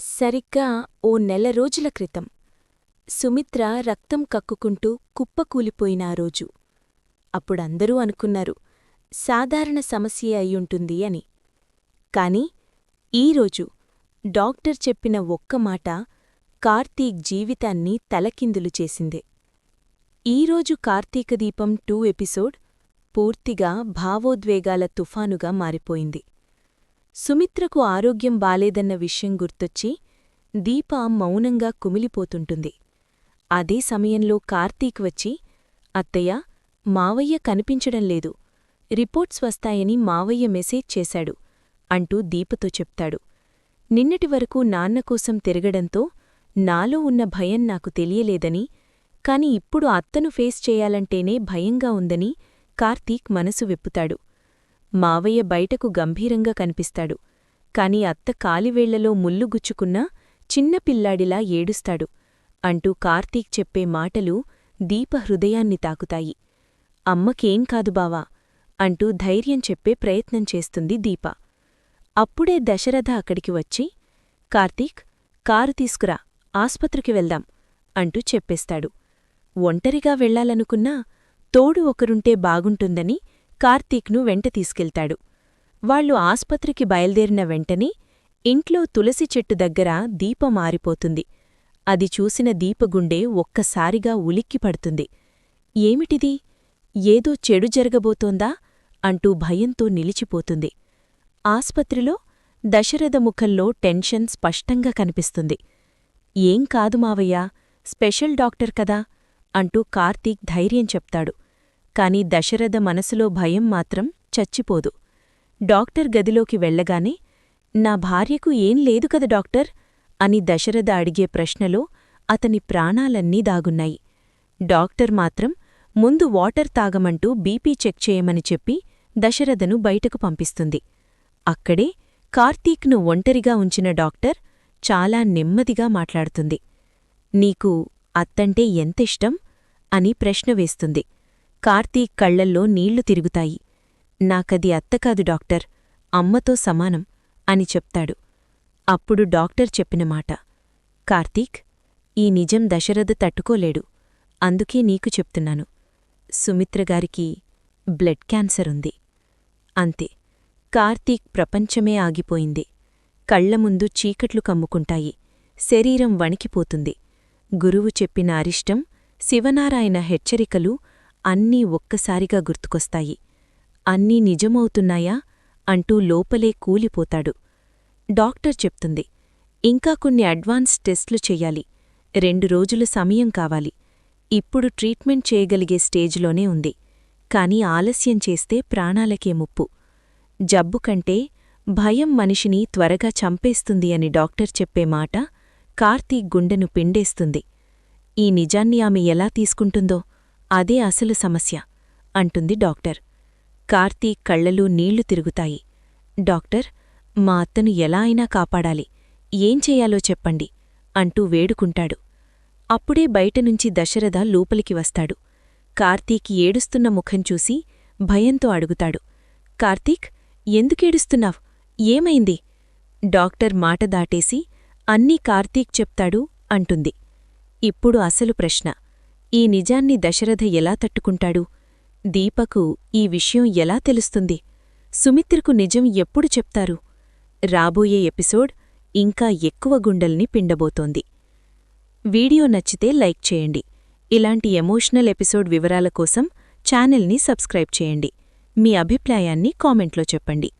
సరిగ్గా ఓ నెల రోజుల క్రితం సుమిత్ర రక్తం కక్కుకుంటూ కుప్పకూలిపోయిన ఆ రోజు. అప్పుడందరూ అనుకున్నారు సాధారణ సమస్యే అయ్యుంటుంది అని. కాని ఈరోజు డాక్టర్ చెప్పిన ఒక్క మాట కార్తీక్ జీవితాన్ని తలకిందులు చేసిందే. ఈరోజు కార్తీకదీపం టూ ఎపిసోడ్ పూర్తిగా భావోద్వేగాల తుఫానుగా మారిపోయింది. సుమిత్రకు ఆరోగ్యం బాలేదన్న విషయం గుర్తొచ్చి దీప మౌనంగా కుమిలిపోతుంటుంది. అదే సమయంలో కార్తీక్ వచ్చి అత్తయ్య మావయ్య కనిపించడం లేదు. రిపోర్ట్స్ వస్తాయని మావయ్య మెసేజ్ చేశాడు అంటూ దీపతో చెప్తాడు. నిన్నటి వరకు నాన్నకోసం తిరగడంతో నాలో ఉన్న భయం నాకు తెలియలేదని కాని ఇప్పుడు అత్తను ఫేస్ చేయాలంటేనే భయంగా ఉందని కార్తీక్ మనసు విప్పుతాడు. మావయ్య బయటకు గంభీరంగా కనిపిస్తాడు. కాని అత్త కాలివేళ్ళలో ముల్లుగుచ్చుకున్నా చిన్నపిల్లాడిలా ఏడుస్తాడు. అంటూ కార్తీక్ చెప్పే మాటలు దీప హృదయాన్ని తాకుతాయి. అమ్మకేం కాదు బావా అంటూ ధైర్యం చెప్పే ప్రయత్నం చేస్తుంది దీప. అప్పుడే దశరథ అక్కడికి వచ్చి కార్తీక్ కారు తీసుకురా ఆస్పత్రికి వెళ్దాం అంటూ చెప్పేస్తాడు. ఒంటరిగా వెళ్ళాలనుకున్నా తోడు ఒకరుంటే బాగుంటుందని కార్తీక్ను వెంట తీసుకెళ్తాడు. వాళ్ళు ఆస్పత్రికి బయల్దేరిన వెంటనే ఇంట్లో తులసి చెట్టు దగ్గర దీపం మారిపోతుంది అది చూసిన దీపగుండె ఒక్కసారిగా ఉలిక్కిపడుతుంది ఏమిటిది? ఏదో చెడు జరగబోతోందా? అంటూ భయంతో నిలిచిపోతుంది. ఆస్పత్రిలో దశరథ ముఖంలో టెన్షన్ స్పష్టంగా కనిపిస్తుంది. ఏం కాదు మావయ్యా స్పెషల్ డాక్టర్ కదా అంటూ కార్తీక్ ధైర్యం చెప్తాడు. కాని దశరథ మనసులో భయం మాత్రం చచ్చిపోదు. డాక్టర్ గదిలోకి వెళ్ళగానే నా భార్యకు ఏం లేదు కద డాక్టర్? అని దశరథ అడిగే ప్రశ్నలో అతని ప్రాణాలన్నీ దాగున్నాయి. డాక్టర్ మాత్రం ముందు వాటర్ తాగమంటూ బీపీ చెక్ చేయమని చెప్పి దశరథను బయటకు పంపిస్తుంది. అక్కడే కార్తీక్ను ఒంటరిగా ఉంచిన డాక్టర్ చాలా నెమ్మదిగా మాట్లాడుతుంది. నీకు అత్తంటే ఎంతిష్టం? అని ప్రశ్న వేస్తుంది. కార్తీక్ కళ్ళల్లో నీళ్ళు తిరుగుతాయి. నాకది అత్తకాదు డాక్టర్ అమ్మతో సమానం అని చెప్తాడు. అప్పుడు డాక్టర్ చెప్పిన మాట కార్తీక్ ఈ నిజం దశరథ తట్టుకోలేడు అందుకే నీకు చెప్తున్నాను. సుమిత్రగారికి బ్లడ్ క్యాన్సర్ ఉంది. అంతే కార్తీక్ ప్రపంచమే ఆగిపోయింది. కళ్ళ ముందు చీకట్లు కమ్ముకుంటాయి శరీరం వణికిపోతుంది. గురువు చెప్పిన అరిష్టం శివనారాయణ హెచ్చరికలు అన్నీ ఒక్కసారిగా గుర్తుకొస్తాయి. అన్నీ నిజమవుతున్నాయా? అంటూ లోపలే కూలిపోతాడు. డాక్టర్ చెప్తుంది ఇంకా కొన్ని అడ్వాన్స్ టెస్ట్లు చెయ్యాలి రెండు రోజులు సమయం కావాలి. ఇప్పుడు ట్రీట్మెంట్ చేయగలిగే స్టేజ్లోనే ఉంది. కాని ఆలస్యం చేస్తే ప్రాణాలకే ముప్పు. జబ్బు కంటే భయం మనిషిని త్వరగా చంపేస్తుంది అని డాక్టర్ చెప్పే మాట కార్తీక్ గుండెను పిండేస్తుంది. ఈ నిజాన్ని ఆమె ఎలా తీసుకుంటుందో? అదే అసలు సమస్య అంటుంది డాక్టర్. కార్తీక్ కళ్ళలు నీళ్ళు తిరుగుతాయి. డాక్టర్ మా అత్తను ఎలా అయినా కాపాడాలి. ఏం చేయాలో చెప్పండి అంటూ వేడుకుంటాడు. అప్పుడే బయటనుంచి దశరథ లోపలికి వస్తాడు. కార్తీక్ ఏడుస్తున్న ముఖం చూసి భయంతో అడుగుతాడు. కార్తీక్ ఎందుకేడుస్తున్నావ్ ఏమైంది? డాక్టర్ మాట దాటేసి అన్నీ కార్తీక్ చెప్తాడు అంటుంది. ఇప్పుడు అసలు ప్రశ్న. ఈ నిజాన్ని దశరథ ఎలా తట్టుకుంటాడు? దీపకు ఈ విషయం ఎలా తెలుస్తుంది? సుమిత్రకు నిజం ఎప్పుడు చెప్తారు? రాబోయే ఎపిసోడ్ ఇంకా ఎక్కువ గుండల్ని పిండబోతోంది. వీడియో నచ్చితే లైక్ చేయండి. ఇలాంటి ఎమోషనల్ ఎపిసోడ్ వివరాల కోసం ఛానల్ని సబ్స్క్రైబ్ చేయండి. మీ అభిప్రాయాన్ని కామెంట్లో చెప్పండి.